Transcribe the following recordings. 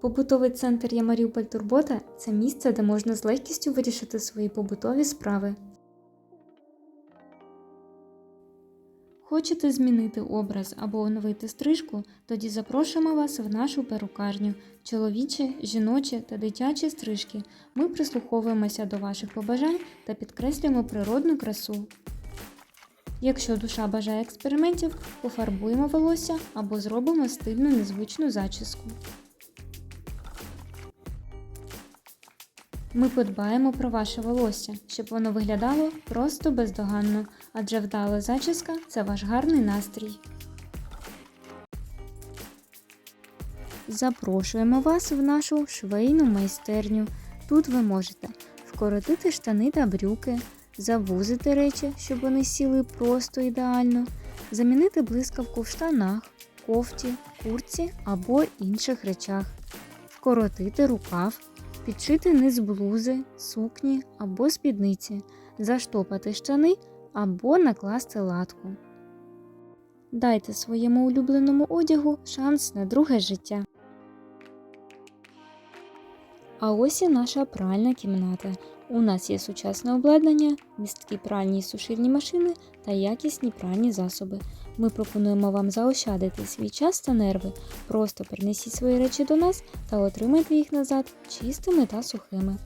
Побутовий центр «Я Маріуполь Турбота це місце, де можна з легкістю вирішити свої побутові справи. Хочете змінити образ або оновити стрижку? Тоді запрошуємо вас в нашу перукарню. Чоловічі, жіночі та дитячі стрижки. Ми прислуховуємося до ваших побажань та підкреслюємо природну красу. Якщо душа бажає експериментів, пофарбуємо волосся або зробимо стильну незвичну зачіску. Ми подбаємо про ваше волосся, щоб воно виглядало просто бездоганно, адже вдала зачіска це ваш гарний настрій. Запрошуємо вас в нашу швейну майстерню. Тут ви можете вкоротити штани та брюки, завузити речі, щоб вони сіли просто ідеально, замінити блискавку в штанах, кофті, курці або інших речах, вкоротити рукав, підшити низ блузи, сукні або спідниці, заштопати штани або накласти латку. Дайте своєму улюбленому одягу шанс на друге життя. А ось і наша пральна кімната. У нас є сучасне обладнання, місткі пральні і сушильні машини та якісні пральні засоби. Ми пропонуємо вам заощадити свій час та нерви. Просто принесіть свої речі до нас та отримайте їх назад чистими та сухими.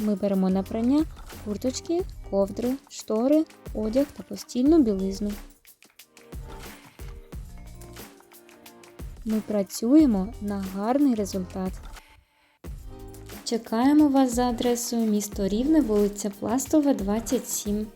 Ми беремо на прання курточки, ковдри, штори, одяг та постільну білизну. Ми працюємо на гарний результат. Чекаємо вас за адресою місто Рівне, вулиця Пластова, 27.